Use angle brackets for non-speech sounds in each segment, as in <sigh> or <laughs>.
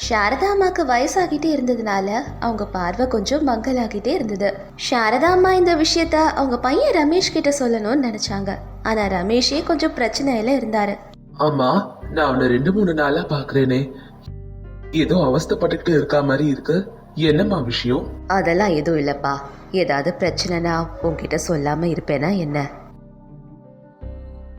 சாரதா அம்மாக்கு வயசாகிட்டே இருந்ததுனால அவங்க பார்வை கொஞ்சம் மங்கலாகிட்டே இருந்தது. சாரதா அம்மா இந்த விஷயத்த அவங்க பையன் ரமேஷ் கிட்ட சொல்லணும்னு நினைச்சாங்க. ஆனா ரமேஷே கொஞ்சம் பிரச்சனையில இருந்தாரு. அம்மா நான் அவனை ரெண்டு மூணு நாளா பாக்குறேனே. ஏதோ அவஸ்தைப்பட்டுக்கிட்டு இருக்கா மாதிரி இருக்கு. என்னம்மா விஷயம்? அதெல்லாம் எதுவும் இல்லப்பா. ஏதாவது பிரச்சனைனா உன்கிட்ட சொல்லாம இருப்பேனா என்ன?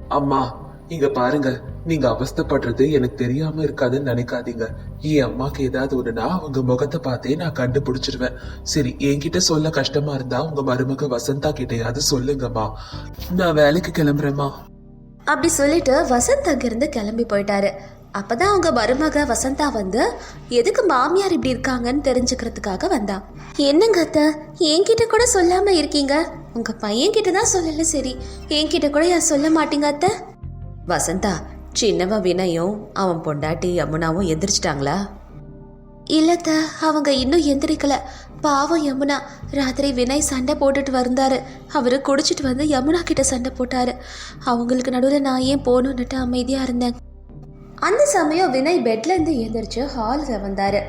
அம்மா இங்க பாருங்க. நீங்க அவஸ்தைப்படுறது எனக்கு தெரியாம இருக்காதுன்னு நினைக்காதீங்க. என் அம்மாக்கு ஏதாவது ஒண்ணுனா அவங்க முகத்தை பார்த்தே நான் கண்டுபிடிச்சிருவேன். சரி என்கிட்ட சொல்ல கஷ்டமா இருந்தா உங்க மருமக வசந்தா கிட்டையாவது சொல்லுங்கம்மா. நான் வேலைக்கு கிளம்புறேம்மா. அப்படி சொல்லிட்டு வசந்த் அங்கிருந்து கிளம்பி போயிட்டாரு. அப்பதான் அவங்க மருமக வசந்தா வந்து எதுக்கு மாமியார் இப்படி இருக்காங்கன்னு தெரிஞ்சுக்கிறதுக்காக வந்தா? என்னங்க அத்தை? என்கிட்ட கூட சொல்லாம இருக்கீங்க. உங்க பையன் கிட்ட தான் சொல்லல சரி. என்கிட்ட கூட யார் சொல்ல மாட்டீங்க அத்தை? வசந்தா சின்னவன் வினயும் அவன் பொண்டாட்டி யமுனாவும் எந்திரிச்சிட்டாங்களா? இல்லத்த அவங்க இன்னும் எந்திரிக்கல. பாவம் யமுனா ராத்திரி வினய் சண்டை போட்டுட்டு வந்தாரு. அவரு குடிச்சிட்டு வந்து யமுனா கிட்ட சண்டை போட்டாரு. அவங்களுக்கு நடுவில் நான் ஏன் போகணுன்னுட்டு அமைதியா இருந்தேன். அந்த சமயம் வினய் பெட்ல இருந்து எந்திரிச்சு ஹாலில் வந்தாரு.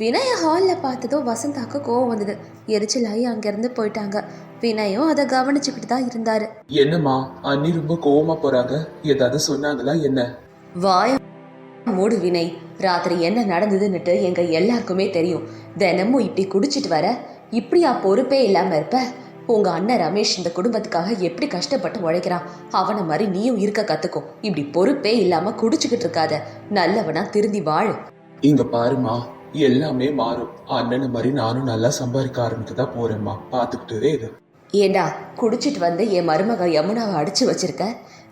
வினய ஹாலில் பார்த்ததும் வசந்தாக்கு கோவம் வந்தது. எரிச்சலாகி அங்கேருந்து போயிட்டாங்க. வினயும் அதை கவனிச்சுக்கிட்டு தான் இருந்தாரு. என்னம்மா அண்ணி ரொம்ப கோவமா போறாங்க? ஏதாவது சொன்னாங்களா என்ன? வாய மூடு வினை ராத்திரி என்ன நடந்ததுன்னுட்டு எங்க எல்லாருக்குமே தெரியும். தினமும் இப்படி குடிச்சிட்டு வர இப்படியா பொறுப்பே இல்லாம இருப்ப? உங்க அண்ணன் ரமேஷ் இந்த குடும்பத்துக்காக எப்படி கஷ்டப்பட்டு உழைக்கிறான்? அவனை மாதிரி நீயும் இருக்க கத்துக்கோ. இப்படி பொறுப்பே இல்லாம குடிச்சுக்கிட்டு இருக்காத. நல்லவனா திருந்தி வாழு. இங்க பாருமா எல்லாமே மாறும். அண்ணனை மாதிரி நானும் நல்லா சம்பாதிக்க ஆரம்பிக்க தான் போறேம்மா. பாத்துக்கிட்டே இரு ஏண்டா குடிச்சிட்டு வந்து என் மருமக யமுனாவை அடிச்சு வச்சிருக்க?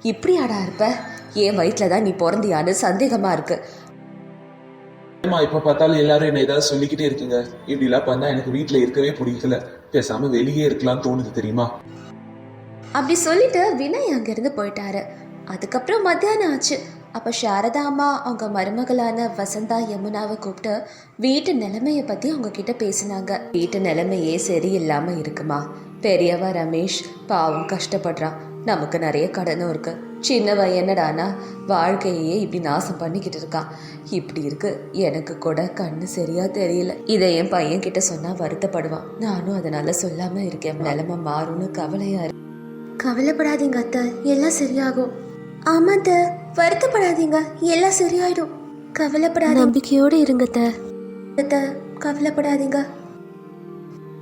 இப்படியாடா இருப்ப? என் வயிற்றுல தான் நீ பிறந்தியான்னு சந்தேகமா இருக்கு. அம்மா இப்ப பார்த்தாலும் எல்லாரும் என்ன ஏதாவது சொல்லிக்கிட்டே இருக்கீங்க. இப்படி எல்லாம் பண்ணா எனக்கு வீட்ல இருக்கவே பிடிக்கல. பேசாம வெளியே இருக்கலாம் தோணுது தெரியுமா? அப்படி சொல்லிட்டு வினய் அங்கிருந்து போயிட்டாரு. அதுக்கப்புறம் மத்தியானம் ஆச்சு. அப்போ சாரதா அம்மா அவங்க மருமகளான வசந்தா யமுனாவை கூப்பிட்டு வீட்டு நிலைமையை பற்றி அவங்க கிட்ட பேசினாங்க. வீட்டு நிலைமையே சரியில்லாமல் இருக்குமா? பெரியவ ரமேஷ் பாவம் கஷ்டப்படுறான். நமக்கு நிறைய கடனும் இருக்கு. சின்னவ என்னடானா வாழ்க்கையே இப்படி நாசம் பண்ணிக்கிட்டு இருக்கான். இப்படி இருக்கு. எனக்கு கூட கண்ணு சரியா தெரியல. இதை என் பையன் கிட்ட சொன்னா வருத்தப்படுவான். நானும் அதனால சொல்லாம இருக்கேன். நிலைமை மாறும்னு கவலையா இருக்கு. கவலைப்படாதீங்க அத்தை. எல்லாம் சரியாகும். ஆமா வருத்தப்படாதீங்க. எல்லாம் சரியாயிடும். கவலைப்படாத நம்பிக்கையோடு இருங்க அத்தை. அத்தை கவலைப்படாதீங்க.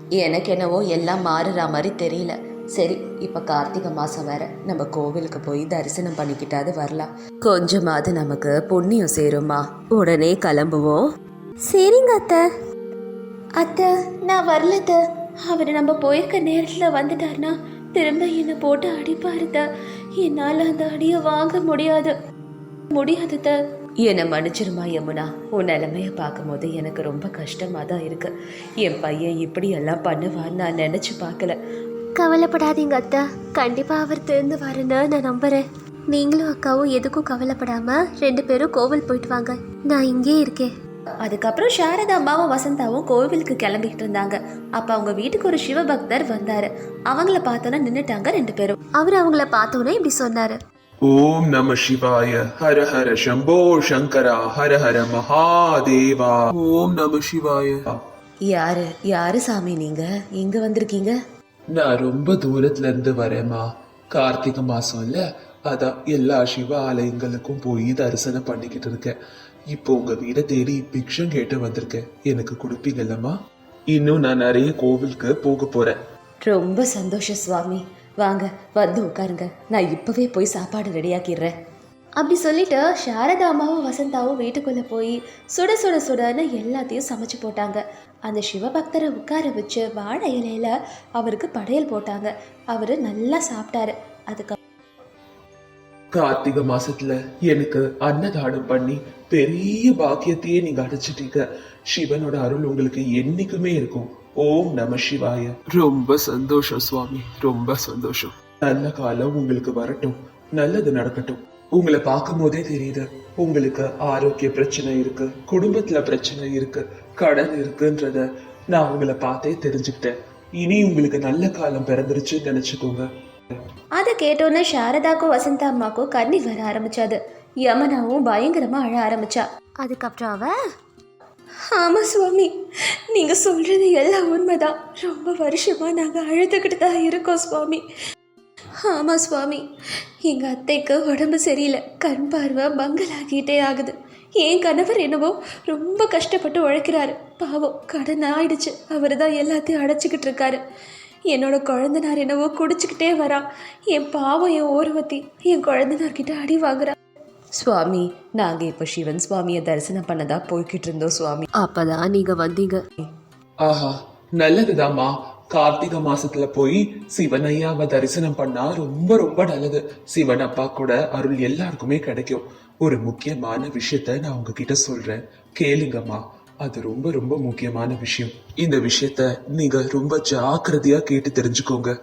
எனக்கு என்னவோ எல்லாம் மாறுற மாதிரி தெரியல. சரி இப்ப கார்த்திகை மாசம் வேற. நம்ம கோவிலுக்கு போய் தரிசனம் பண்ணிக்கிட்டாது வரலாம். கொஞ்சமாவது நமக்கு புண்ணியம் சேருமா உடனே கிளம்புவோம். சரிங்க அத்தை. அத்தை நான் வரல அத்தை. அவர் நம்ம போயிருக்க நேரத்தில் வந்துட்டார்னா திரும்ப என்னை போட்டு அடிப்பாருத என்னால் அந்த அடியை வாங்க முடியாது. முடியாது த என்னை மன்னிச்சிருமா யமுனா? உன் நிலைமைய பார்க்கும்போது எனக்கு ரொம்ப கஷ்டமாக தான் இருக்கு. என் பையன் இப்படி எல்லாம் பண்ணுவான்னு நான் நினச்சி பார்க்கல. கவலைப்படாதீங்க அத்தா. கண்டிப்பாக அவர் திறந்து வரேன்னு நான் நம்புகிறேன் நீங்களும் அக்காவும் எதுக்கும் கவலைப்படாம ரெண்டு பேரும் கோவில் போயிட்டு வாங்க. நான் இங்கே இருக்கேன். அதுக்கப்புறம் சாரதா அம்மாவும் வசந்தாவும் கோவிலுக்கு கிளம்பிக்கிட்டு இருந்தாங்க. அப்ப அவங்க வீட்டுக்கு ஒரு சிவபக்தர் வந்தாரு. அவங்கள பார்த்தோன்னே நின்னுட்டாங்க ரெண்டு பேரும். அவர் அவங்கள பார்த்தோன்னே இப்படி சொன்னாரு. ஓம் நம சிவாய ஹர ஹர சம்போ சங்கரா ஹர ஹர மகாதேவா. ஓம் நம சிவாய. யாரு யாரு சாமி நீங்க? இங்க வந்திருக்கீங்க? நான் ரொம்ப தூரத்துல இருந்து வரேம்மா. கார்த்திகை மாசம் இல்ல அதான் எல்லா சிவ ஆலயங்களுக்கும் போய் தரிசனம் பண்ணிக்கிட்டு இருக்கேன். இப்போ உங்க வீட தேடி பிக்ஷம் கேட்டு வந்திருக்கேன் எனக்கு கொடுப்பீங்கல்லம்மா? இன்னும் நான் நிறைய கோவிலுக்கு போக போறேன். ரொம்ப சந்தோஷம் சுவாமி. வாங்க வந்து உட்காருங்க. நான் இப்பவே போய் சாப்பாடு ரெடியாக்கிடுறேன். அப்படி சொல்லிட்டு சாரதா அம்மாவும் வசந்தாவும் வீட்டுக்குள்ள போய் சுட சுட சுடன்னு எல்லாத்தையும் சமைச்சு போட்டாங்க. அந்த சிவபக்தரை உட்கார வச்சு வாழை இலையில அவருக்கு படையல் போட்டாங்க. அவரு நல்லா சாப்பிட்டாரு. அதுக்கு கார்த்திகை மாசத்துல எனக்கு அன்னதானம் பண்ணி பெரிய பாக்கியத்தையே நீங்க அடைச்சிட்டீங்க சிவனோட அருள் உங்களுக்கு என்னைக்குமே இருக்கும். ஓம் நம சிவாய. ரொம்ப சந்தோஷம் சுவாமி ரொம்ப சந்தோஷம். நல்ல காலம் உங்களுக்கு வரட்டும். நல்லது நடக்கட்டும். உங்களை பார்க்கும் போதே தெரியுது. உங்களுக்கு ஆரோக்கிய பிரச்சனை இருக்கு. குடும்பத்துல பிரச்சனை இருக்கு. கடன் இருக்குன்றத நான் உங்களை பார்த்தே தெரிஞ்சுக்கிட்டேன். இனி உங்களுக்கு நல்ல காலம் பிறந்துருச்சுன்னு நினைச்சுக்கோங்க. அதை கேட்டோன்னே சாரதாக்கும் வசந்தா அம்மாக்கும் கண்ணி வர ஆரம்பிச்சாது. யமனாவும் பயங்கரமா அழ ஆரம்பிச்சா. அதுக்கப்புறம் அவ? ஆமாம் சுவாமி நீங்கள் சொல்கிறது எல்லாம் உண்மைதான். ரொம்ப வருஷமாக நாங்கள் அழுதுகிட்டு தான் இருக்கோம் சுவாமி. ஆமாம் சுவாமி எங்கள் அத்தைக்கு உடம்பு சரியில்லை. கண் பார்வை மங்கலாகிட்டே ஆகுது. என் கணவர் என்னவோ ரொம்ப கஷ்டப்பட்டு உழைக்கிறாரு. பாவம் கடன் ஆயிடுச்சு. அவர் தான் எல்லாத்தையும் அடைச்சிக்கிட்டு இருக்காரு. என்னோட குழந்தனார் என்னவோ குடிச்சுக்கிட்டே வரா. என் பாவம் என் ஓர்வத்தி என் குழந்தனார்கிட்ட அடி வாங்குறா. சுவாமி நாங்கள் இப்போ சிவன் சுவாமியை தரிசனம் பண்ணதா போய்கிட்டு இருந்தோம் சுவாமி. அப்பதான் நீங்கள் வந்தீங்க. ஆஹா நல்லதுதாம்மா. கார்த்திகை மாசத்துல போய் சிவன் ஐயாவை தரிசனம் பண்ணா ரொம்ப ரொம்ப நல்லது. சிவன் அப்பா கூட அருள் எல்லாருக்குமே கிடைக்கும். ஒரு முக்கியமான விஷயத்த நான் உங்ககிட்ட சொல்றேன். கேளுங்கம்மா. அது ரொம்ப ரொம்ப முக்கியமான விஷயம். இந்த விஷயத்த நீங்க ரொம்ப ஜாக்கிரதையா கேட்டு தெரிஞ்சுக்கோங்க.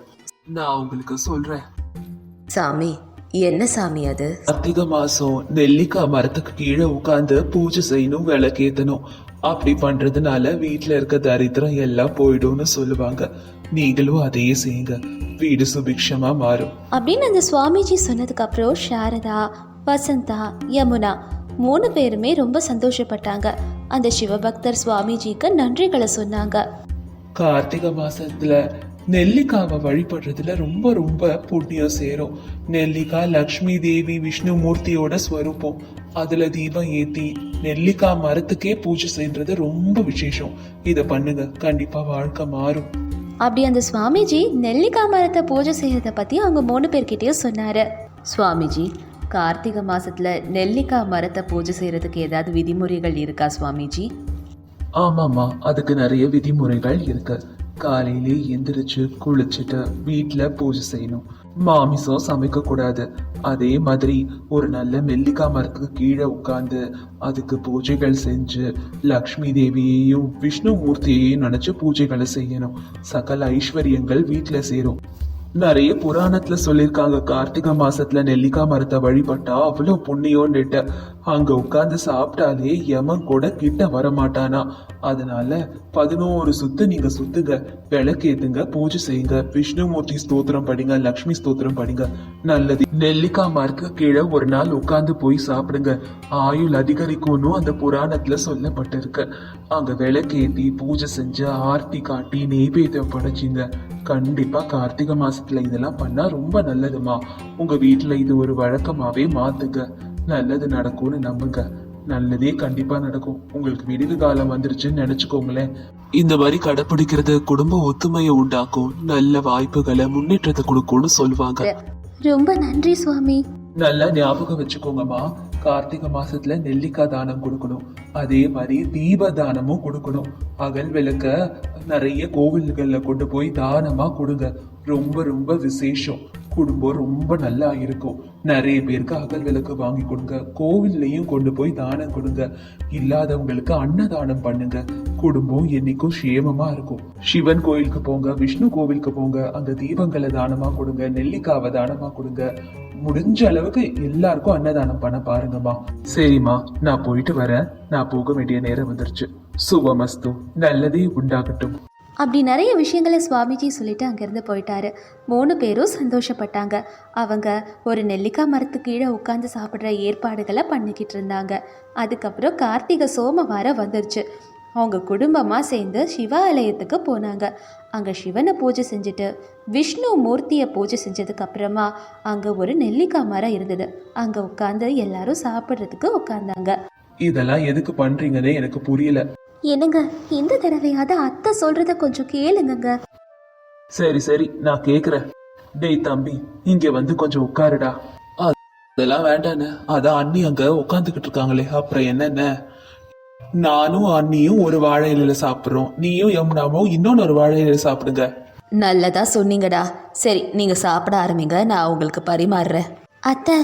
நான் உங்களுக்கு சொல்றேன். சாமி என்ன சாமி அது? கார்த்திகை மாசம் நெல்லிக்காய் மரத்துக்கு கீழே உட்கார்ந்து பூஜை செய்யணும் விளக்கேத்தணும். அப்படி பண்றதுனால வீட்ல இருக்க தரித்திரம் எல்லாம் போயிடும்னு சொல்லுவாங்க. நீங்களும் அதையே செய்யுங்க. வீடு சுபிக்ஷமா மாறும். அப்படின்னு அந்த சுவாமிஜி சொன்னதுக்கு அப்புறம் சாரதா வசந்தா யமுனா மூணு பேருமே ரொம்ப சந்தோஷப்பட்டாங்க. அந்த சிவபக்தர் சுவாமிஜிக்கு நன்றிகளை சொன்னாங்க. கார்த்திகை மாசத்துல நெல்லிக்காவை வழிபடுறதுல ரொம்ப ரொம்ப புண்ணியம் சேரும். நெல்லிக்காய் லக்ஷ்மி தேவி விஷ்ணுமூர்த்தியோட ஸ்வரூபம். அதுல தீபம் ஏத்தி நெல்லிக்காய் மரத்துக்கே பூஜை செய்யறது ரொம்ப விசேஷம். இத பண்ணுங்க. கண்டிப்பா வாழ்க்கை மாறும். அப்படி அந்த சுவாமிஜி நெல்லிக்காய் மரத்தை பூஜை செய்யறத பத்தி அவங்க மூணு பேர்கிட்டயும் சொன்னாரு. சுவாமிஜி கார்த்திகை மாசத்துல நெல்லிக்காய் மரத்தை பூஜை செய்யறதுக்கு ஏதாவது விதிமுறைகள் இருக்கா சுவாமிஜி? ஆமாமா அதுக்கு நிறைய விதிமுறைகள் இருக்கு. காலையிலே எந்திரிச்சு குளிச்சுட்டு வீட்டில் பூஜை செய்யணும். மாமிசம் சமைக்க கூடாது. அதே மாதிரி ஒரு நல்ல நெல்லிக்காய் மரத்துக்கு கீழே உட்காந்து அதுக்கு பூஜைகள் செஞ்சு லக்ஷ்மி தேவியையும் விஷ்ணு மூர்த்தியையும் நினைச்சு பூஜைகளை செய்யணும். சகல ஐஸ்வர்யங்கள் வீட்டில் சேரும். நிறைய புராணத்துல சொல்லிருக்காங்க கார்த்திகை மாசத்துல நெல்லிக்காய் மரத்தை வழிபட்டா அவ்வளவு புண்ணியோன்னுட்டு அங்க உட்கார்ந்து சாப்பிட்டாலே யமன் கூட கிட்ட வரமாட்டானா? அதனால பதினோரு சுத்து நீங்க சுத்துங்க விளக்கேத்துங்க பூஜை செய்யுங்க. விஷ்ணுமூர்த்தி ஸ்தோத்திரம் படிங்க லக்ஷ்மி ஸ்தோத்திரம் படிங்க. நல்லது. நெல்லிக்காய் மரத்துக்கு கீழே ஒரு நாள் உட்கார்ந்து போய் சாப்பிடுங்க. ஆயுள் அதிகரிக்கும்னு அந்த புராணத்துல சொல்லப்பட்டிருக்கு. அங்க விளக்கேத்தி பூஜை செஞ்சு ஆர்த்தி காட்டி நெய்வேத்தியம் படைச்சிங்க. கண்டிப்பா கார்த்திகை மாசத்துல இதெல்லாம் பண்ணா ரொம்ப நல்லதுமா. உங்க வீட்டுல இது ஒரு வழக்கமாவே மாத்துங்க. நல்லது நடக்கும்னு நம்புங்க. நல்லதே கண்டிப்பா நடக்கும். உங்களுக்கு விடிவு காலம் வந்துருச்சுன்னு நினைச்சுக்கோங்களேன். இந்த மாதிரி கடைபிடிக்கிறது குடும்ப ஒத்துமையை உண்டாக்கும். நல்ல வாய்ப்புகளை முன்னேற்றத்தை கொடுக்கும்னு சொல்லுவாங்க. ரொம்ப நன்றி சுவாமி. நல்லா ஞாபகம் வச்சுக்கோங்கம்மா. கார்த்திகை மாசத்துல நெல்லிக்காய் தானம் கொடுக்கணும். அதே மாதிரி தீப தானமும் கொடுக்கணும். அகல் விளக்க நிறைய கோவில்கள்ல கொண்டு போய் தானமா கொடுங்க. ரொம்ப ரொம்ப விசேஷம். குடும்பம் ரொம்ப நல்லா இருக்கும். நிறைய பேருக்கு அகல் விளக்கு வாங்கி கொடுங்க. கோவில்லையும் கொண்டு போய் தானம் கொடுங்க. இல்லாதவங்களுக்கு அன்னதானம் பண்ணுங்க. குடும்பம் என்னைக்கும் சேமமா இருக்கும். சிவன் கோயிலுக்கு போங்க விஷ்ணு கோவிலுக்கு போங்க. அந்த தீபங்களை தானமா கொடுங்க நெல்லிக்காவை தானமா கொடுங்க. முடிஞ்ச அளவுக்கு எல்லாருக்கும் அன்னதானம் பண்ண பாருங்கம்மா. சரிம்மா நான் போயிட்டு வரேன். நான் போக வேண்டிய நேரம் வந்துருச்சு. சுபமஸ்து நல்லதே உண்டாகட்டும். அப்படி நிறைய விஷயங்களை சுவாமிஜி சொல்லிட்டு அங்கேருந்து போயிட்டாரு. மூணு பேரும் சந்தோஷப்பட்டாங்க. அவங்க ஒரு நெல்லிக்காய் மரத்து கீழே உட்காந்து சாப்பிட்ற ஏற்பாடுகளை பண்ணிக்கிட்டு இருந்தாங்க. அதுக்கப்புறம் கார்த்திகை சோமவாரம் வந்துருச்சு. அவங்க குடும்பமாக சேர்ந்து சிவாலயத்துக்கு போனாங்க. அங்கே சிவனை பூஜை செஞ்சுட்டு விஷ்ணு மூர்த்தியை பூஜை செஞ்சதுக்கு அப்புறமா அங்கே ஒரு நெல்லிக்காய் மரம் இருந்தது. அங்கே உட்காந்து எல்லாரும் சாப்பிட்றதுக்கு உட்காந்தாங்க இதெல்லாம் எதுக்கு பண்றீங்கன்னே எனக்கு புரியல. என்னங்க இந்த தடவையாவது அத்தை சொல்கிறத கொஞ்சம் கேளுங்கங்க. சரி சரி நான் கேக்குறேன். டேய் தம்பி இங்க வந்து கொஞ்சம் உட்காருடா. அதெல்லாம் வேண்டானே அதான் அண்ணி அங்க உட்காந்துக்கிட்டு இருக்காங்களே. அப்புறம் என்னென்ன? நானும் அண்ணியும் ஒரு வாழை இலையில சாப்பிடுறோம். நீயும் யமுனாவும் இன்னொன்னு ஒரு வாழை இலையில சாப்பிடுங்க. நல்லதா சொன்னீங்கடா. சரி நீங்கள் சாப்பிட ஆரம்பிங்க. நான் உங்களுக்கு பரிமாறுறேன். அத்தை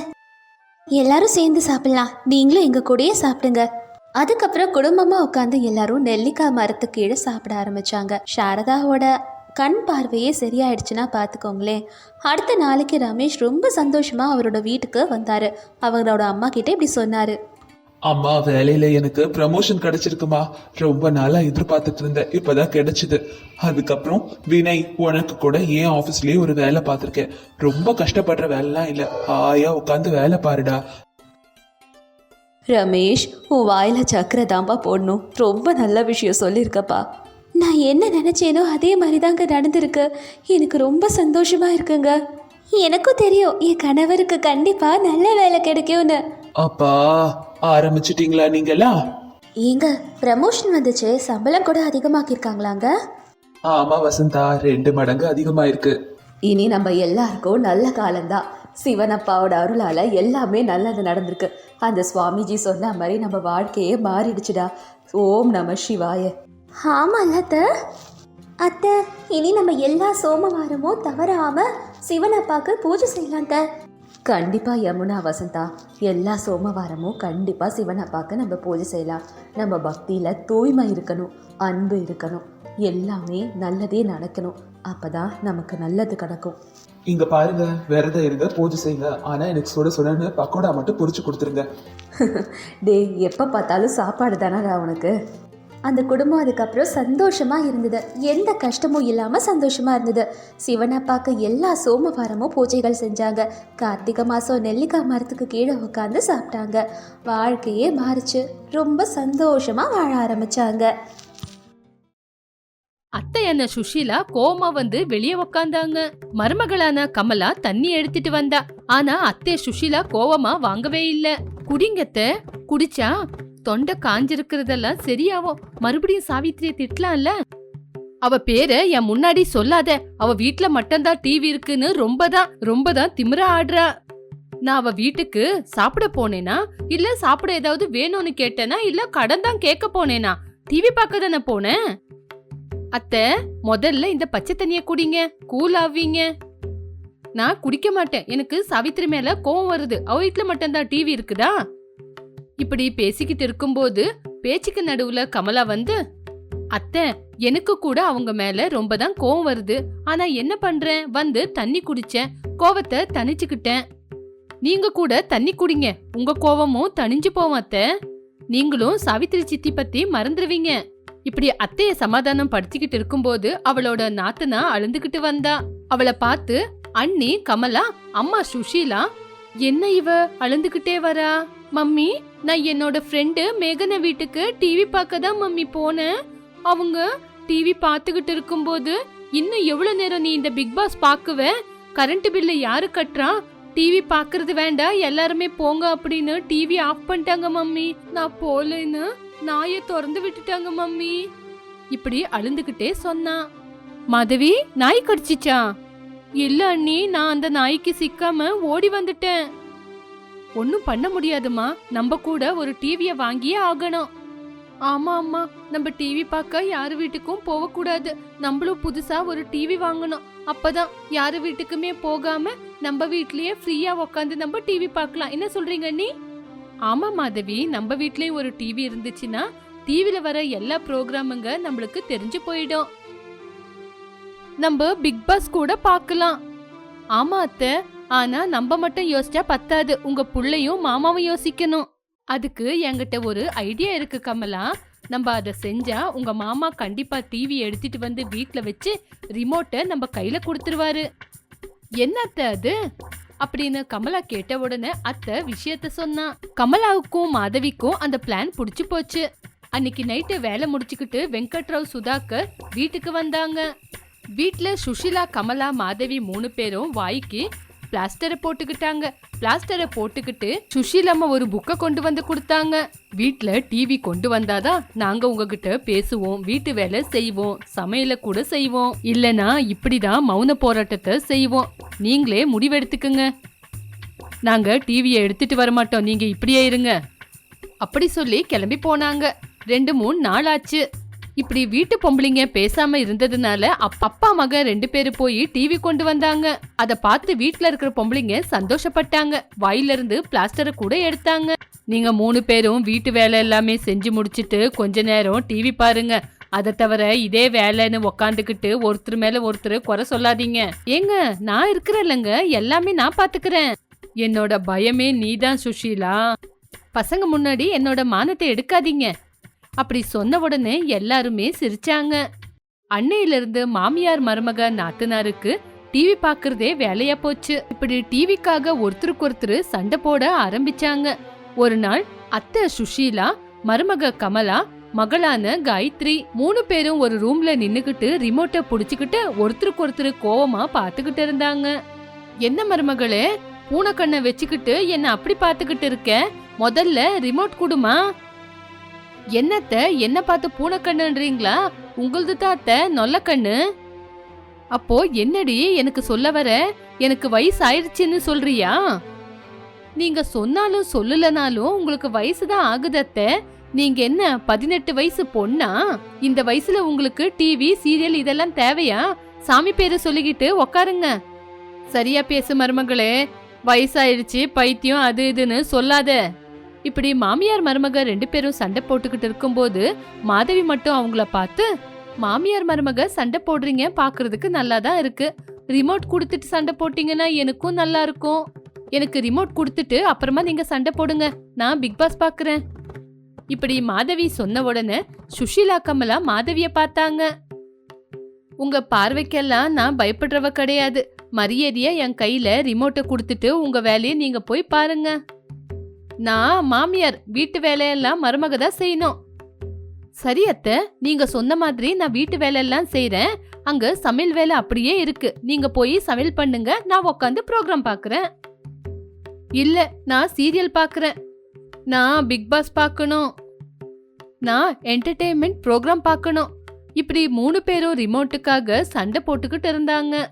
எல்லாரும் சேர்ந்து சாப்பிடலாம். நீங்களும் எங்கள் கூடயே சாப்பிடுங்க. அதுக்கப்புறம் குடும்பமாக உட்காந்து எல்லாரும் நெல்லிக்காய் மரத்து கீழே சாப்பிட ஆரம்பிச்சாங்க. சாரதாவோட கண் பார்வையே சரியாயிடுச்சுன்னா பார்த்துக்கோங்களேன் அடுத்த நாளைக்கு ரமேஷ் ரொம்ப சந்தோஷமாக அவரோட வீட்டுக்கு வந்தார். அவங்களோட அம்மா கிட்ட இப்படி சொன்னார். அம்மா வேலையில எனக்கு ப்ரமோஷன் கிடைச்சிருக்குமா? ரொம்ப நாளா எதிர்பார்த்துட்டு இருந்தேன். இப்பதான் கிடைச்சது. அதுக்கப்புறம் வினய் உனக்கு கூட ஏன் ஆபீஸ்லயே ஒரு வேலை பார்த்துருக்கேன். ரொம்ப கஷ்டப்படுற வேலைலாம் இல்ல. ஆயா உட்காந்து வேலை பாருடா. ரமேஷ் உன் வாயில் சக்கரை தான்ப்பா போடணும். ரொம்ப நல்ல விஷயம் சொல்லியிருக்கப்பா நான் என்ன நினச்சேனோ அதே மாதிரி தாங்க நடந்திருக்கு. எனக்கு ரொம்ப சந்தோஷமா இருக்குங்க. எனக்கும் தெரியும் என் கணவருக்கு கண்டிப்பாக நல்ல வேலை கிடைக்கும்னு. அப்பா ஆரம்பிச்சிட்டீங்களா நீங்களா ஏங்க ப்ரமோஷன் வந்துச்சு. சம்பளம் கூட அதிகமாக்கியிருக்காங்களாங்க? ஆமா வசந்தா ரெண்டு மடங்கு அதிகமா இருக்கு இனி நம்ம எல்லாருக்கும் நல்ல காலம்தான். சிவனப்பாவோட அருளால் எல்லாமே நல்லது நடந்திருக்கு. அந்த சுவாமிஜி சொன்ன மாதிரி நம்ம வாழ்க்கையே மாறிடுச்சுடா. ஓம் நம சிவாய. ஆமாம் அத்தை. அத்தை இனி நம்ம எல்லா சோமவாரமும் தவறாம சிவனப்பாக்கு பூஜை செய்யலாம் அத்தை. கண்டிப்பாக யமுனா வசந்தா. எல்லா சோமவாரமும் கண்டிப்பாக சிவனப்பாக்கு நம்ம பூஜை செய்யலாம். நம்ம பக்தியில் தூய்மை இருக்கணும் அன்பு இருக்கணும். எல்லாமே நல்லதே நடக்கணும். அப்பதான் நமக்கு நல்லது நடக்கும் இங்க பாருங்க விரதம் இருங்க பூஜை செய்யுங்க. ஆனா எனக்கு சுட சுடன்னு பக்கோடா மட்டும் பொறிச்சு கொடுத்துருங்க. <laughs> டேய் எப்போ பார்த்தாலும் சாப்பாடு தானடா உனக்கு? அந்த குடும்பம் அதுக்கப்புறம் சந்தோஷமா இருந்தது. எந்த கஷ்டமும் இல்லாமல் சந்தோஷமா இருந்தது. சிவனப்பாக்கு எல்லா சோமவாரமும் பூஜைகள் செஞ்சாங்க. கார்த்திகை மாதம் நெல்லிக்காய் மரத்துக்கு கீழே உட்காந்து சாப்பிட்டாங்க. வாழ்க்கையே மாறுச்சு. ரொம்ப சந்தோஷமா வாழ ஆரம்பிச்சாங்க. அத்தையான சுஷீலா கோமா வந்து வெளியே உக்காந்தாங்க. மருமகளான கமலா தண்ணி எடுத்துட்டு வந்தா. ஆனா அத்தை சுஷீலா கோவமா வாங்கவே இல்ல. குடிங்கத்த குடிச்சா தொண்டை காஞ்சிருக்கிறதெல்லாம் சரியாவும் மறுபடியும் சாவித்திரிய திட்டலாம்ல? அவ பேரை என் முன்னாடி சொல்லாத. அவ வீட்ல மட்டும்தான் டிவி இருக்குன்னு ரொம்பதான் ரொம்பதான் திமிரா ஆடுறா. நான் அவ வீட்டுக்கு சாப்பிட போனேனா? இல்ல சாப்பிட ஏதாவது வேணும்னு கேட்டேனா? இல்ல கடன் தான் கேட்க போனேனா? டிவி பார்க்க தானே போனேன்? அத்தை முதல்ல இந்த பச்சை தண்ணிய குடிங்க. கூல் ஆவீங்க. நான் குடிக்க மாட்டேன். எனக்கு சாவித்திரி மேல கோவம் வருது. அவ வீட்டுல மட்டும்தான் டிவி இருக்குதா? இப்படி பேசிக்கிட்டு இருக்கும்போது பேச்சுக்கு நடுவுல கமலா வந்து அத்தை எனக்கு கூட அவங்க மேல ரொம்ப தான் கோவம் வருது. ஆனா என்ன பண்றேன்? வந்து தண்ணி குடிச்சேன். கோவத்தை தணிச்சுக்கிட்டேன். நீங்க கூட தண்ணி குடிங்க. உங்க கோவமும் தணிஞ்சு போவோம் அத்தை. நீங்களும் சாவித்திரி சித்தி பத்தி மறந்துடுவீங்க இப்படி அத்தைய சமாதானம் படுத்திக்கிட்டு இருக்கும்போது அவளோட நாத்தனா அழுந்துகிட்டு வந்தா. அவளை பார்த்து அண்ணி கமலா அம்மா சுஷீலா என்ன இவ? அழுந்துகிட்டே வரா? மம்மி நான் என்னோட ஃப்ரெண்டு மேகன வீட்டுக்கு டிவி பார்க்க தான் மம்மி போனேன். அவங்க டிவி பார்த்துக்கிட்டு இருக்கும்போது இன்னும் எவ்வளவு நேரம் நீ இந்த பிக் பாஸ் பாக்குவ கரண்ட் பில்ல யாரு கட்டுறா? டிவி பாக்குறது வேண்டாம் எல்லாருமே போங்க அப்படின்னு டிவி ஆஃப் பண்ணிட்டாங்க மம்மி. நான் போலன்னு நாயை திறந்து விட்டுட்டாங்க மம்மி. இப்படி அழுந்துகிட்டே சொன்னா. மாதவி நாய் கடிச்சிச்சா? இல்ல அண்ணி நான் அந்த நாய்க்கு சிக்காம ஓடி வந்துட்டேன். ஒன்னும் பண்ண முடியாதுமா நம்ம கூட ஒரு டிவிய வாங்கியே ஆகணும். ஆமா அம்மா. நம்ம டிவி பார்க்க யாரு வீட்டுக்கும் போகக்கூடாது. நம்மளும் புதுசா ஒரு டிவி வாங்கணும். அப்பதான் யாரு வீட்டுக்குமே போகாம நம்ம வீட்லயே ஃப்ரீயா உக்காந்து நம்ம டிவி பார்க்கலாம். என்ன சொல்றீங்க அண்ணி? ஆமா மாதவி நம்ம வீட்லயும் ஒரு டிவி இருந்துச்சுன்னா டிவியில் வர எல்லா ப்ரோக்ராமுங்க நம்மளுக்கு தெரிஞ்சு போயிடும். நம்ம பிக் பாஸ் கூட பார்க்கலாம். ஆமா அத்தை ஆனா நம்ம மட்டும் யோசிச்சா பத்தாது. உங்க புள்ளையும் மாமாவும் யோசிக்கணும். அதுக்கு என்கிட்ட ஒரு ஐடியா இருக்கு கமலா. நம்ம அதை செஞ்சா உங்க மாமா கண்டிப்பா டிவி எடுத்துட்டு வந்து வீட்டில் வச்சு ரிமோட்டை நம்ம கையில கொடுத்துருவாரு. என்ன அத்தை அது? அப்படின்னு கமலா கேட்ட உடனே அத்தை விஷயத்த சொன்னா. கமலாவுக்கும் மாதவிக்கும் அந்த பிளான் புடிச்சு போச்சு. அன்னைக்கு நைட்டு வேலை முடிச்சுக்கிட்டு வெங்கட்ராவ் சுதாகர் வீட்டுக்கு வந்தாங்க. வீட்டில் சுஷிலா கமலா மாதவி மூணு பேரும் வாய்க்கு பிளாஸ்டரை போட்டுக்கிட்டாங்க. பிளாஸ்டரை போட்டுக்கிட்டு சுஷீலம்மா ஒரு புக்கை கொண்டு வந்து கொடுத்தாங்க. வீட்ல டிவி கொண்டு வந்தாதான் நாங்க உங்ககிட்ட பேசுவோம் வீட்டு வேலை செய்வோம் சமையல கூட செய்வோம். இல்லனா இப்படிதான் மௌன போராட்டத்தை செய்வோம். நீங்களே முடிவெடுத்துக்குங்க. நாங்க டிவியை எடுத்துட்டு வர மாட்டோம் நீங்க இப்படியே இருங்க. அப்படி சொல்லி கிளம்பி போனாங்க. ரெண்டு மூணு நாள் ஆச்சு இப்படி வீட்டு பொம்பளைங்க பேசாம இருந்ததுனால அப்பா மக ரெண்டு பேரு போய் டிவி கொண்டு வந்தாங்க. அத பார்த்து வீட்டுல இருக்கிற பொம்பளைங்க சந்தோஷப்பட்டாங்க. வாயில இருந்து பிளாஸ்டரை கூட எடுத்தாங்க. நீங்க மூணு பேரும் வீட்டு வேலை எல்லாமே செஞ்சு முடிச்சிட்டு கொஞ்ச நேரம் டிவி பாருங்க. அதை தவிர இதே வேலைன்னு உக்காந்துக்கிட்டு ஒருத்தர் மேல ஒருத்தர் குறை சொல்லாதீங்க. ஏங்க நான் இருக்கிறேன்லங்க எல்லாமே நான் பாத்துக்கிறேன் என்னோட பயமே நீதான் சுஷீலா. பசங்க முன்னாடி என்னோட மானத்தை எடுக்காதீங்க. அப்படி சொன்ன உடனே எல்லாருமே சிரிச்சாங்க. அன்னையிலிருந்து மாமியார் மருமக நாத்தனாருக்கு டிவி பார்க்கறதே வேலையா போச்சு. இப்படி டிவிக்காக ஒருத்தருக்கு ஒருத்தர் சண்டை போட ஆரம்பிச்சாங்க. ஒரு நாள் அத்தை சுஷீலா மருமக கமலா மகளான காயத்ரி மூணு பேரும் ஒரு ரூம்ல நின்னுகிட்டு ரிமோட்டை புடிச்சுக்கிட்டு ஒருத்தருக்கு ஒருத்தர் கோவமா பாத்துக்கிட்டு இருந்தாங்க. என்ன மருமகளே பூனைக்கண்ணை வச்சுக்கிட்டு என்ன அப்படி பாத்துக்கிட்டு இருக்க? முதல்ல ரிமோட் குடுமா? என்னத்த என்ன பார்த்து பூனைக்கண்ணுன்றீங்களா? உங்களது தான் அத்தை நொல்லக்கண்ணு. அப்போ என்னடி எனக்கு சொல்ல வர? எனக்கு வயசு ஆயிடுச்சுன்னு சொல்றியா? நீங்க சொன்னாலும் சொல்லலனாலும் உங்களுக்கு வயசு தான் ஆகுதத்த நீங்க என்ன பதினெட்டு வயசு பொண்ணா? இந்த வயசுல உங்களுக்கு டிவி சீரியல் இதெல்லாம் தேவையா? சாமி பேரை சொல்லிக்கிட்டு உக்காருங்க. சரியா பேசு மருமகளே. வயசாயிடுச்சு பைத்தியம் அது இதுன்னு சொல்லாத. இப்படி மாமியார் மருமக ரெண்டு பேரும் சண்டை போட்டுக்கிட்டு இருக்கும்போது மாதவி மட்டும் அவங்கள பார்த்து மாமியார் மருமக சண்டை போடுறீங்க பாக்குறதுக்கு நல்லா தான் இருக்கு. ரிமோட் கொடுத்துட்டு சண்டை போட்டீங்கன்னா எனக்கும் நல்லா இருக்கும். எனக்கு ரிமோட் கொடுத்துட்டு அப்புறமா நீங்க சண்டை போடுங்க. நான் பிக் பாஸ் பாக்குறேன் இப்படி மாதவி சொன்ன உடனே சுஷீலா கமலா மாதவிய பார்த்தாங்க. உங்க பார்வைக்கெல்லாம் நான் பயப்படுறவ கிடையாது. மரியாதையா என் கையில ரிமோட்டை கொடுத்துட்டு உங்க வேலையை நீங்க போய் பாருங்க. நான் மாமியார் வீட்டு வேலையெல்லாம் மருமக தான் செய்யணும். சரி அத்தை நீங்க சொன்ன மாதிரி நான் வீட்டு வேலையெல்லாம் செய்யறேன் அங்க சமையல் வேலை அப்படியே இருக்கு. நீங்க போய் சமையல் பண்ணுங்க. நான் உட்காந்து ப்ரோக்ராம் பாக்குறேன். இல்ல நான் சீரியல் பாக்குறேன். நான் பிக் பாஸ் பார்க்கணும் நான் என்டர்டெயின்மெண்ட் ப்ரோக்ராம் பார்க்கணும் இப்படி மூணு பேரும் ரிமோட்டுக்காக சண்டை போட்டுக்கிட்டு இருந்தாங்க.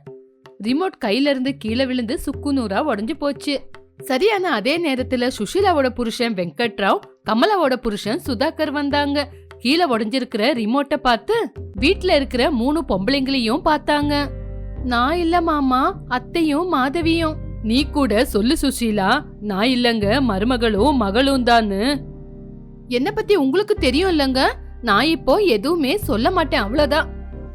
ரிமோட் கையில இருந்து கீழே விழுந்து சுக்குநூறா உடஞ்சு போச்சு. சரியான அதே நேரத்துல சுஷீலாவோட புருஷன் வெங்கட்ராவ் கமலாவோட புருஷன் சுதாகர் வந்தாங்க. கீழே உடைஞ்சிருக்கிற ரிமோட்டை பார்த்து வீட்ல இருக்கிற மூணு பொம்பளைங்களையும் பார்த்தாங்க. நான் இல்ல மாமா அத்தையும் மாதவியும். நீ கூட சொல்லு சுஷீலா நான் இல்லங்க மருமகளும் மகளும் தான்னு. என்ன பத்தி உங்களுக்கு தெரியும் இல்லங்க? நான் இப்போ எதுவுமே சொல்ல மாட்டேன் அவ்வளவுதான்.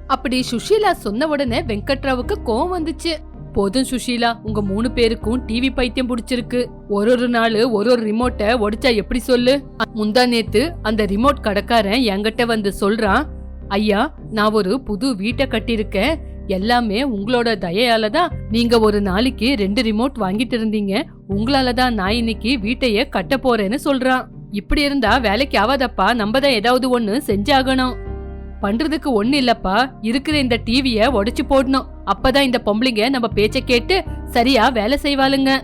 அப்படி சுஷீலா சொன்ன உடனே வெங்கட்ராவுக்கு கோவம் வந்துச்சு. போதும் சுஷீலா. உங்க மூணு பேருக்கும் டிவி பைத்தியம் பிடிச்சிருக்கு. ஒரு ஒரு நாள் ஒரு ஒரு ரிமோட்டை ஒடிச்சா எப்படி சொல்லு? முந்தா நேத்து அந்த ரிமோட் கடைக்காரன் என்கிட்ட வந்து சொல்றான் ஐயா நான் ஒரு புது வீட்டை கட்டியிருக்கேன். எல்லாமே உங்களோட தயையால தான் நீங்க ஒரு நாளைக்கு ரெண்டு ரிமோட் வாங்கிட்டு இருந்தீங்க. உங்களால தான் நான் இன்னைக்கு வீட்டையே கட்ட போறேன்னு சொல்றான். இப்படி இருந்தா வேலைக்கு ஆவாதப்பா நம்ம தான் ஏதாவது ஒண்ணு செஞ்சாகணும். பண்றதுக்கு ஒண்ணு இல்லப்பா. இருக்கிற இந்த டிவிய உடைச்சு போடணும். அப்பதான் இந்த பொம்பளைங்க நம்ம பேச்ச கேட்டு சரியா வேலை செய்வாளுங்க.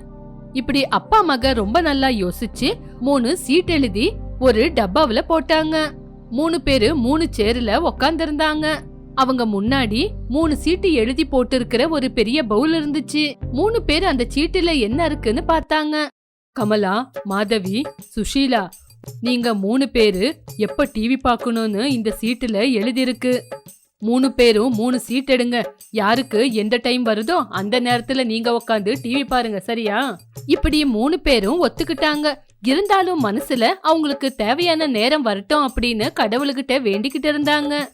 இப்படி அப்பா மக ரொம்ப நல்லா யோசிச்சு மூணு சீட் எழுதி ஒரு டப்பாவுல போட்டாங்க. மூணு பேரு மூணு சேர்ல உக்காந்துருந்தாங்க. அவங்க முன்னாடி மூணு சீட்டு எழுதி போட்டு இருக்கிற ஒரு பெரிய பவுல் இருந்துச்சு. மூணு பேர் அந்த சீட்டுல என்ன இருக்குன்னு பார்த்தாங்க. கமலா மாதவி சுஷீலா நீங்க மூணு பேரு எப்ப டிவி பார்க்கணும்னு இந்த சீட்டுல எழுதியிருக்கு. மூணு பேரும் மூணு சீட் எடுங்க. யாருக்கு எந்த டைம் வருதோ அந்த நேரத்துல நீங்க உட்காந்து டிவி பாருங்க சரியா? இப்படி மூணு பேரும் ஒத்துக்கிட்டாங்க. இருந்தாலும் மனசுல அவங்களுக்கு தேவையான நேரம் வரட்டும் அப்படின்னு கடவுளுகிட்ட வேண்டிக்கிட்டு இருந்தாங்க.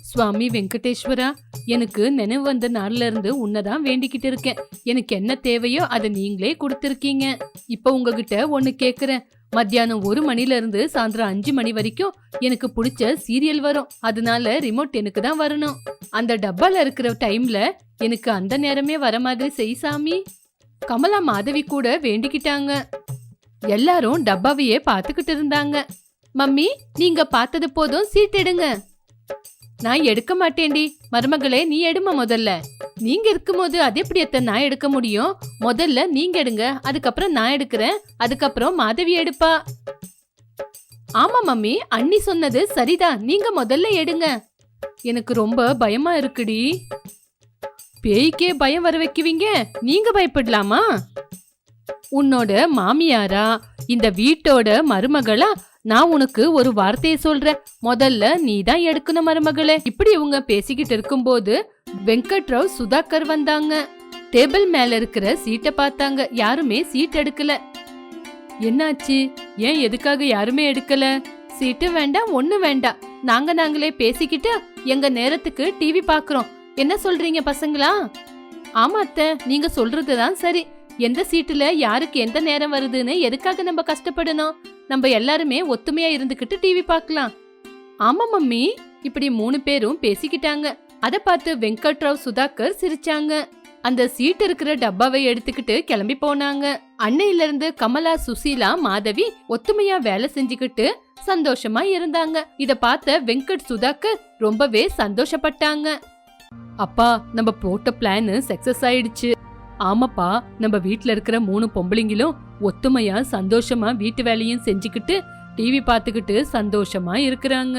சுவாமி வெங்கடேஸ்வரா எனக்கு நினைவு வந்த நாள்ல இருந்து உன்னதான் வேண்டிக்கிட்டு இருக்கேன். எனக்கு என்ன தேவையோ அதை நீங்களே கொடுத்துருக்கீங்க. இப்ப உங்ககிட்ட ஒன்னு கேக்குறேன். மத்தியானம் ஒரு மணில இருந்து சாயந்தரம் அஞ்சு மணி வரைக்கும் எனக்கு பிடிச்ச சீரியல் வரும். அதனால ரிமோட் எனக்கு தான் வரணும். அந்த டப்பால இருக்கிற டைம்ல எனக்கு அந்த நேரமே வர மாதிரி செய் சாமி. கமலா மாதவி கூட வேண்டிக்கிட்டாங்க. எல்லாரும் டப்பாவையே பார்த்துக்கிட்டு இருந்தாங்க. மம்மி நீங்க பார்த்தது போதும் சீட் எடுங்க. நான் எடுக்க மாட்டேன்டி. மருமகளே நீ எடுமா முதல்ல. நீங்க இருக்கும்போது அது எப்படி எத்தனை நான் எடுக்க முடியும்? முதல்ல நீங்க எடுங்க. அதுக்கப்புறம் நான் எடுக்கிறேன். அதுக்கப்புறம் மாதவி எடுப்பா. ஆமா மம்மி அண்ணி சொன்னது சரிதான். நீங்க முதல்ல எடுங்க. எனக்கு ரொம்ப பயமா இருக்குடி. பேய்க்கே பயம் வர வைக்குவீங்க? நீங்க பயப்படலாமா? உன்னோட மாமியாரா? இந்த வீட்டோட மருமகளா? நான் உனக்கு ஒரு வார்த்தையை சொல்றேன். முதல்ல நீ தான் எடுக்கணும் மருமகளே. இப்படி இவங்க பேசிக்கிட்டு இருக்கும்போது வெங்கட்ராவ் சுதாகர் வந்தாங்க. டேபிள் மேல இருக்கிற சீட்டை பார்த்தாங்க. யாருமே சீட் எடுக்கல. என்னாச்சு? ஏன் எதுக்காக யாருமே எடுக்கல? சீட்டு வேண்டாம் ஒண்ணு வேண்டாம். நாங்க நாங்களே பேசிக்கிட்டு எங்க நேரத்துக்கு டிவி பாக்குறோம் என்ன சொல்றீங்க பசங்களா? ஆமா அத்தை நீங்க சொல்றதுதான் சரி. எந்த சீட்டுல யாருக்கு எந்த நேரம் வருதுன்னு எதுக்காக நம்ம கஷ்டப்படணும்? நம்ம எல்லாருமே ஒத்துமையா இருந்துகிட்டு டிவி பார்க்கலாம். ஆமா மம்மி. இப்படி மூணு பேரும் பேசிக்கிட்டாங்க. அத பார்த்து வெங்கட்ராவ் சுதாகர் சிரிச்சாங்க. அந்த சீட் இருக்கிற டப்பாவை எடுத்துக்கிட்டு கிளம்பி போனாங்க. அன்னையில இருந்து கமலா சுசீலா மாதவி ஒத்துமையா வேலை செஞ்சுக்கிட்டு சந்தோஷமா இருந்தாங்க. இத பார்த்த வெங்கட் சுதாகர் ரொம்பவே சந்தோஷப்பட்டாங்க. அப்பா நம்ம போட்ட பிளான் சக்சஸ் ஆயிடுச்சு. ஆமாப்பா நம்ம வீட்ல இருக்கிற மூணு பொம்பளைங்களும் ஒத்துமையா சந்தோஷமா வீட்டு வேலையும் செஞ்சுக்கிட்டு டிவி பார்த்துக்கிட்டு சந்தோஷமா இருக்கிறாங்க.